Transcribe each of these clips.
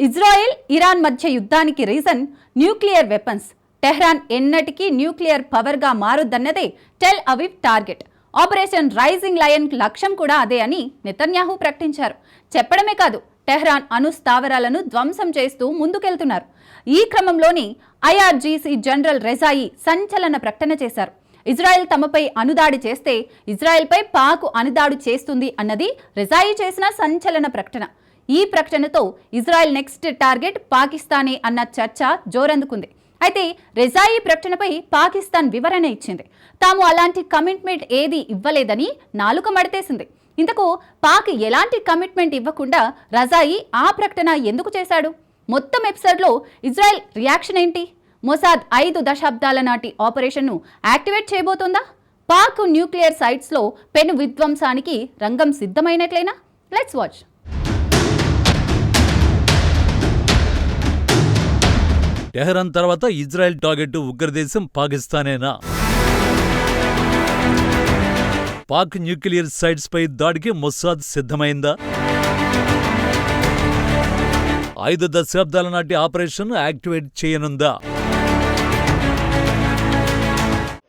Israel Iran మధ్య యుద్ధానికి reason nuclear weapons. Tehran ఎన్నటికీ న్యూక్లియర్ పవర్గా మారుద్దన్నదే Tel Aviv target. Operation rising lion లక్ష్యం కూడా అదే అని నెతన్యాహు ప్రకటించారు. చెప్పడమే కాదు టెహ్రాన్ అణు స్థావరాలను ధ్వంసం చేస్తూ ముందుకెళ్తున్నారు. ఈ క్రమంలోనే ఐఆర్జీసీ జనరల్ రెజాయి సంచలన ప్రకటన చేశారు. ఇజ్రాయెల్ తమపై అనుదాడి చేస్తే ఇజ్రాయెల్పై పాకు అనుదాడి చేస్తుంది అన్నది రెజాయి చేసిన సంచలన ప్రకటన. ఈ ప్రకటనతో ఇజ్రాయెల్ నెక్స్ట్ టార్గెట్ పాకిస్తానే అన్న చర్చ జోరందుకుంది. అయితే రెజాయి ప్రకటనపై పాకిస్తాన్ వివరణ ఇచ్చింది. తాము అలాంటి కమిట్మెంట్ ఏది ఇవ్వలేదని నాలుక మడితేసింది. ఇంతకు పాక్ ఎలాంటి కమిట్మెంట్ ఇవ్వకుండా రజాయి ఆ ప్రకటన ఎందుకు చేశాడు? మొత్తం ఎపిసోడ్లో ఇజ్రాయెల్ రియాక్షన్ ఏంటి? మొసాద్ ఐదు దశాబ్దాల నాటి ఆపరేషన్ను యాక్టివేట్ చేయబోతోందా? పాక్ న్యూక్లియర్ సైట్స్లో పెను విధ్వంసానికి రంగం సిద్ధమైనట్లేనా? Let's watch. టెహరాన్ తర్వాత ఇజ్రాయెల్ టార్గెట్ ఉగ్రదేశం పాకిస్తానేనా? పాక్ న్యూక్లియర్ సైట్స్పై దాడికి మొస్సాద్ సిద్ధమైందా? ఐదు దశాబ్దాల నాటి ఆపరేషన్ యాక్టివేట్ చేయనుందా?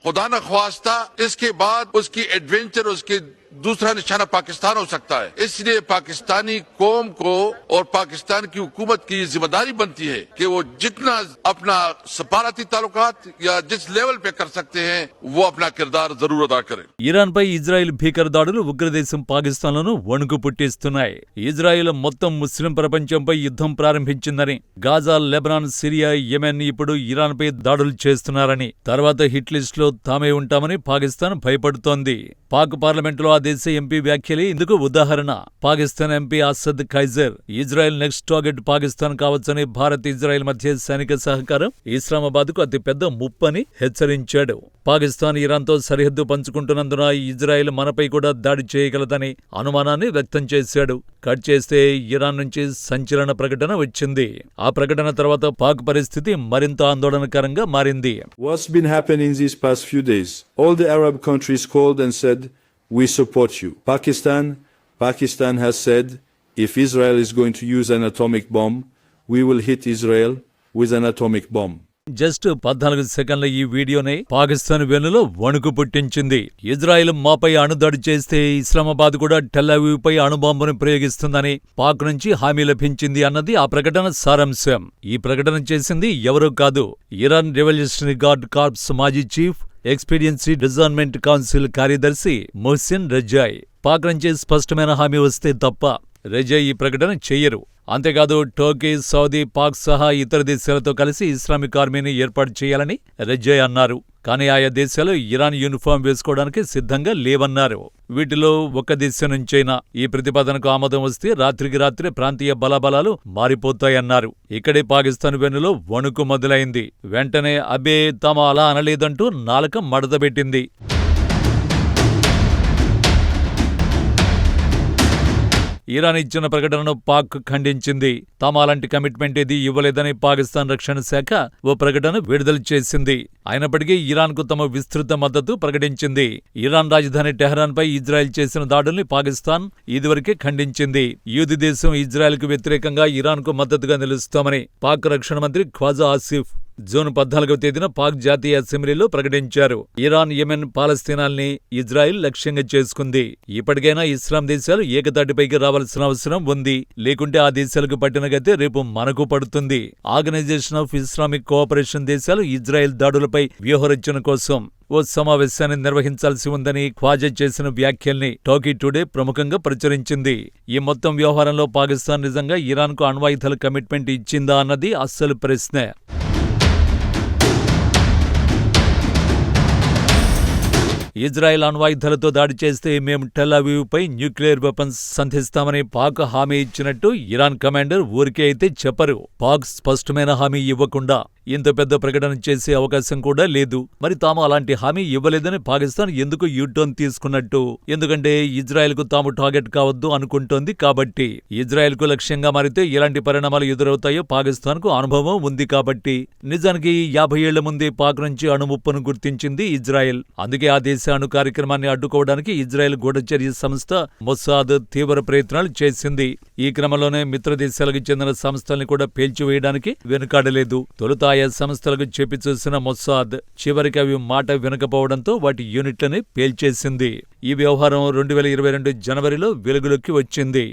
ఖుదాన ఖ్వాస్తా ఇస్కే బాద్ ఉస్కి అడ్వెంచర్ ఉస్కి दूसरा निशाना पाकिस्तान हो सकता है इसलिए पाकिस्तानी कौम को और पाकिस्तान की हुकूमत की ये जिम्मेदारी बनती है कि वो जितना अपना सफारती ताल्लुकात या जिस लेवल पे कर सकते हैं वो अपना किरदार जरूर अदा करें ఇరాన్పై ఇజ్రాయెల్ భీకర దాడులు ఉగ్రదేశం పాకిస్తాన్లను వణుకు పుట్టిస్తున్నాయి ఇజ్రాయెల్ మొత్తం ముస్లిం ప్రపంచంపై యుద్ధం ప్రారంభించిందని గాజా లెబనాన్ సిరియా యెమెన్ ఇప్పుడు ఇరాన్పై దాడులు చేస్తున్నారని తర్వాత హిట్ లిస్ట్ లో తామే ఉంటామని పాకిస్తాన్ భయపడుతోంది పాక్ పార్లమెంటులో దేశ ఎంపీ వ్యాఖ్యలే. ఇందుకు ఉదాహరణ Pakistan MP Asad Qaiser Israel next target Pakistan కావచ్చని Bharat Israel మధ్య సైనిక సహకారం ఇస్లామాబాద్కు అతిపెద్ద ముప్పని హెచ్చరించాడు. పాకిస్తాన్ ఇరాన్తో సరిహద్దు పంచుకుంటున్నందున ఇజ్రాయెల్ మనపై కూడా దాడి చేయగలదని అనుమానాన్ని వ్యక్తం చేశాడు. కట్ చేస్తే ఇరాన్ నుంచి సంచలన ప్రకటన వచ్చింది. ఆ ప్రకటన తర్వాత పాక్ పరిస్థితి మరింత ఆందోళనకరంగా మారింది. What's been happening these past few days? All the Arab countries called and said, We support you. Pakistan, Pakistan has said, if Israel is going to use an atomic bomb, we will hit Israel with an atomic bomb. Just పద్నాలుగు సెకండ్ల ఈ వీడియోనే పాకిస్తాన్ వెనులో వణుకు పుట్టించింది Israel మాపై అణుదాడి చేస్తే ఇస్లామాబాద్ కూడా Tel Aviv పై అణుబాంబును ప్రయోగిస్తుందని పాక్ నుంచి హామీ లభించింది అన్నది ఆ ప్రకటన సారాంశం ఈ ప్రకటన చేసింది ఎవరూ కాదు ఇరాన్ రెవల్యూషనరీ గార్డ్ కార్ప్స్ మాజీ చీఫ్ ఎక్స్పీరియన్సీ డిజైన్మెంట్ కౌన్సిల్ కార్యదర్శి మొహ్సిన్ రజాయ్ పాక్ నుంచి స్పష్టమైన హామీ వస్తే తప్ప రజాయ్ ఈ ప్రకటన చెయ్యరు అంతేకాదు టర్కీ సౌదీ పాక్ సహా ఇతర దేశాలతో కలిసి ఇస్లామిక్ ఆర్మీని ఏర్పాటు చేయాలని రెజ్జయ్ అన్నారు. కానీ ఆయా దేశాలు ఇరాన్ యూనిఫామ్ వేసుకోవడానికి సిద్ధంగా లేవన్నారు. వీటిలో ఒక్క దేశం నుంచైనా ఈ ప్రతిపాదనకు ఆమోదం వస్తే రాత్రికి రాత్రి ప్రాంతీయ బలాబలాలు మారిపోతాయన్నారు. ఇక్కడే పాకిస్తాన్ వెన్నులో వణుకు మొదలైంది. వెంటనే అబే తమ అలా అనలేదంటూ నాలుక మడతబెట్టింది ఇరాన్ ఇచ్చిన ప్రకటనను పాక్ ఖండించింది. తాము అలాంటి కమిట్మెంట్ ఏది ఇవ్వలేదని పాకిస్తాన్ రక్షణ శాఖ ఓ ప్రకటన విడుదల చేసింది. అయినప్పటికీ ఇరాన్కు తమ విస్తృత మద్దతు ప్రకటించింది. ఇరాన్ రాజధాని టెహరాన్పై ఇజ్రాయెల్ చేసిన దాడుల్ని పాకిస్తాన్ ఇదివరకే ఖండించింది. యూది దేశం ఇజ్రాయెల్కు వ్యతిరేకంగా ఇరాన్కు మద్దతుగా నిలుస్తామని పాక్ రక్షణ మంత్రి ఖ్వాజా ఆసిఫ్ జూన్ పద్నాలుగవ తేదీన పాక్ జాతీయ అసెంబ్లీలో ప్రకటించారు. ఇరాన్ యెమెన్ పాలస్తీనాల్ని ఇజ్రాయిల్ లక్ష్యంగా చేసుకుంది. ఇప్పటికైనా ఇస్లాం దేశాలు ఏకతాటిపైకి రావాల్సిన అవసరం ఉంది. లేకుంటే ఆ దేశాలకు పట్టిన గతే రేపు మనకు పడుతుంది. ఆర్గనైజేషన్ ఆఫ్ ఇస్లామిక్ కోఆపరేషన్ దేశాలు ఇజ్రాయెల్ దాడులపై వ్యూహరచన కోసం ఓ సమావేశాన్ని నిర్వహించాల్సి ఉందని ఖ్వాజా చేసిన వ్యాఖ్యల్ని టోకీ టుడే ప్రముఖంగా ప్రచురించింది. ఈ మొత్తం వ్యవహారంలో పాకిస్తాన్ నిజంగా ఇరాన్కు అణ్వాయుధాల కమిట్మెంట్ ఇచ్చిందా అన్నది అస్సలు ప్రశ్నే. ఇజ్రాయెల్ అణ్వాయుధాలతో దాడి చేస్తే మేము టెల్ పై న్యూక్లియర్ వెపన్స్ సంధిస్తామని పాక్ హామీ ఇచ్చినట్టు ఇరాన్ కమాండర్ ఊరికే అయితే చెప్పరు. పాక్ స్పష్టమైన హామీ ఇవ్వకుండా ఇంత పెద్ద ప్రకటన చేసే అవకాశం కూడా లేదు. మరి తాము అలాంటి హామీ ఇవ్వలేదని పాకిస్తాన్ ఎందుకు యూటర్న్ తీసుకున్నట్టు? ఎందుకంటే ఇజ్రాయెల్కు తాము టార్గెట్ కావద్దు అనుకుంటోంది కాబట్టి. ఇజ్రాయెల్కు లక్ష్యంగా మారితే ఎలాంటి పరిణామాలు ఎదురవుతాయో పాకిస్తాన్కు అనుభవం ఉంది కాబట్టి. నిజానికి యాభై ఏళ్ళ ముందే పాక్ నుంచి అణుముప్పును గుర్తించింది ఇజ్రాయెల్. అందుకే ఆ దేశ అణు కార్యక్రమాన్ని అడ్డుకోవడానికి ఇజ్రాయెల్ గూఢచర్య సంస్థ మొస్సాద్ తీవ్ర ప్రయత్నాలు చేసింది. ఈ క్రమంలోనే మిత్ర దేశాలకు చెందిన సంస్థల్ని కూడా పేల్చివేయడానికి వెనుకాడలేదు. తొలుత ఆయా సంస్థలకు చెప్పి చూసిన మొస్సాద్ చివరికి అవి మాట వినకపోవడంతో వాటి యూనిట్లని పేల్చేసింది. ఈ వ్యవహారం రెండు వేల ఇరవై రెండు జనవరిలో వెలుగులోకి వచ్చింది.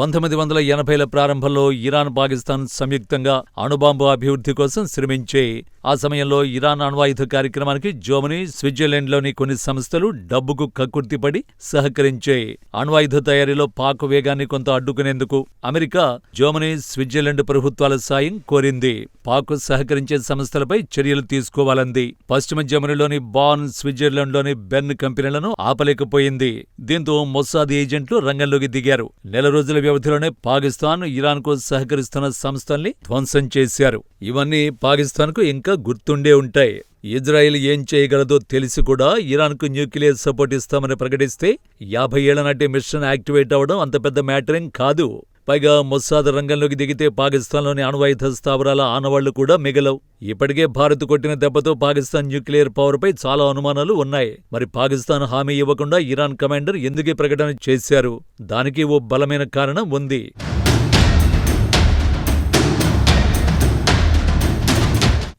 పంతొమ్మిది వందల ఎనభైల ప్రారంభంలో ఇరాన్ పాకిస్తాన్ సంయుక్తంగా అణుబాంబు అభివృద్ధి కోసం శ్రమించే ఆ సమయంలో ఇరాన్ అణ్వాయుధ కార్యక్రమానికి జర్మనీ స్విట్జర్లాండ్లోని కొన్ని సంస్థలు డబ్బుకు కక్కుర్తిపడి సహకరించే అణ్వాయుధ తయారీలో పాక్ వేగాన్ని కొంత అడ్డుకునేందుకు అమెరికా జర్మనీ స్విట్జర్లాండ్ ప్రభుత్వాల సాయం కోరింది. పాక్ సహకరించే సంస్థలపై చర్యలు తీసుకోవాలంది. పశ్చిమ జర్మనీలోని బాన్ స్విట్జర్లాండ్లోని బెన్ కంపెనీలను ఆపలేకపోయింది. దీంతో మొస్సాద్ ఏజెంట్లు రంగంలోకి దిగారు. నెల రోజుల వ్యవధిలోనే పాకిస్తాన్ ఇరాన్కు సహకరిస్తున్న సంస్థల్ని ధ్వంసం చేశారు. ఇవన్నీ పాకిస్తాన్కు ఇంకా గుర్తుండే ఉంటాయి. ఇజ్రాయెల్ ఏం చేయగలదో తెలిసి కూడా ఇరాన్కు న్యూక్లియర్ సపోర్ట్ ఇస్తామని ప్రకటిస్తే యాభై ఏళ్ళ నాటి మిషన్ యాక్టివేట్ అవడం అంత పెద్ద మ్యాటరేం కాదు. పైగా మొస్సాద్ రంగంలోకి దిగితే పాకిస్తాన్లోని అణ్వాయుధ స్థావరాల ఆనవాళ్ళు కూడా మిగలవు. ఇప్పటికే భారత్ కొట్టిన దెబ్బతో పాకిస్తాన్ న్యూక్లియర్ పవర్పై చాలా అనుమానాలు ఉన్నాయి. మరి పాకిస్తాన్ హామీ ఇవ్వకుండా ఇరాన్ కమాండర్ ఎందుకే ప్రకటన చేశారు? దానికి ఓ బలమైన కారణం ఉంది.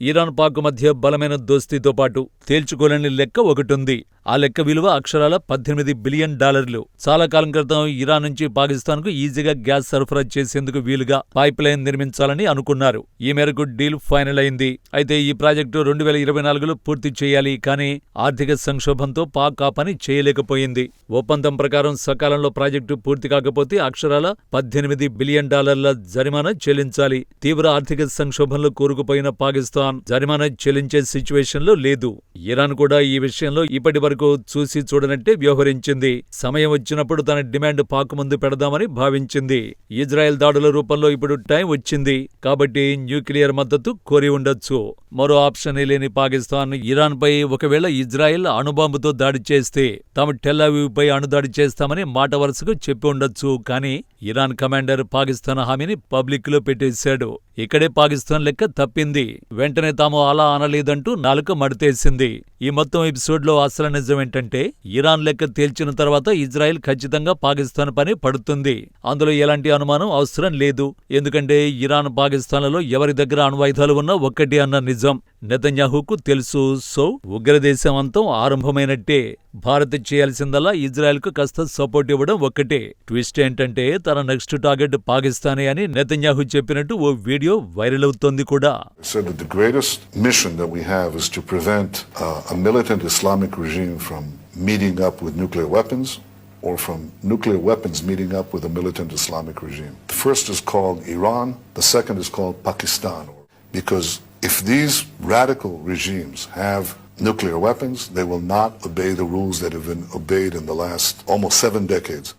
ఇరాన్ పాక్ మధ్య బలమైన దోస్తీతో పాటు తేల్చుకోలేని లెక్క ఒకటుంది. ఆ లెక్క విలువ అక్షరాల పద్దెనిమిది బిలియన్ డాలర్లు. చాలా కాలం క్రితం ఇరాన్ నుంచి పాకిస్తాన్కు ఈజీగా గ్యాస్ సరఫరా చేసేందుకు వీలుగా పైప్ లైన్ నిర్మించాలని అనుకున్నారు. ఈ మేరకు డీల్ ఫైనల్ అయింది. అయితే ఈ ప్రాజెక్టు రెండు వేల ఇరవై నాలుగులో పూర్తి చేయాలి కానీ ఆర్థిక సంక్షోభంతో పాక్ ఆ పని చేయలేకపోయింది. ఒప్పందం ప్రకారం సకాలంలో ప్రాజెక్టు పూర్తి కాకపోతే అక్షరాల పద్దెనిమిది బిలియన్ డాలర్ల జరిమానా చెల్లించాలి. తీవ్ర ఆర్థిక సంక్షోభంలో కూరుకుపోయిన పాకిస్తాన్ జరిమానా చెల్లించే సిచ్యువేషన్లో లేదు. ఇరాన్ కూడా ఈ విషయంలో ఇప్పటి వరకు చూసి చూడనట్టే వ్యవహరించింది. సమయం వచ్చినప్పుడు తన డిమాండ్ పాక్ ముందు పెడదామని భావించింది. ఇజ్రాయెల్ దాడుల రూపంలో ఇప్పుడు టైం వచ్చింది. కాబట్టి న్యూక్లియర్ మద్దతు కోరి ఉండొచ్చు. మరో ఆప్షన్ లేని పాకిస్తాన్ ఇరాన్ పై ఒకవేళ ఇజ్రాయెల్ అణుబాంబుతో దాడి చేస్తే తాము టెల్లావివ్ అణుదాడి చేస్తామని మాట వరుసకు చెప్పి ఉండొచ్చు. కానీ ఇరాన్ కమాండర్ పాకిస్తాన్ హామీని పబ్లిక్లో పెట్టేశాడు. ఇక్కడే పాకిస్తాన్ లెక్క తప్పింది. వెంటనే తాము అలా అనలేదంటూ నాలుక మడితేసింది. ఈ మొత్తం ఎపిసోడ్లో అసలు నిజం ఏంటంటే ఇరాన్ లెక్క తేల్చిన తర్వాత ఇజ్రాయెల్ ఖచ్చితంగా పాకిస్తాన్ పని పడుతుంది. అందులో ఎలాంటి అనుమానం అవసరం లేదు. ఎందుకంటే ఇరాన్ పాకిస్తాన్లలో ఎవరి దగ్గర అణ్వాయుధాలు ఉన్నా ఒక్కటి అన్న నిజం. నెతన్యాహుకు తెలుసు సో ఉగ్రదేశమంతం ఆరంభమైనట్టే భారత్ చేయాల్సిందల్లా ఇజ్రాయెల్కు కాస్త సపోర్ట్ ఇవ్వడం ఒక్కటే ట్విస్ట్ ఏంటంటే తన నెక్స్ట్ టార్గెట్ పాకిస్తానే అని నెతన్యాహు చెప్పినట్టు ఓ వీడియో వైరల్ అవుతోంది కూడా said that the greatest mission that we have is to prevent uh, a militant Islamic regime from meeting up with nuclear weapons or from nuclear weapons meeting up with a militant Islamic regime. The first is called Iran, the second is called Pakistan. Because if these radical regimes have nuclear weapons, they will not obey the rules that have been obeyed in the last almost seven decades.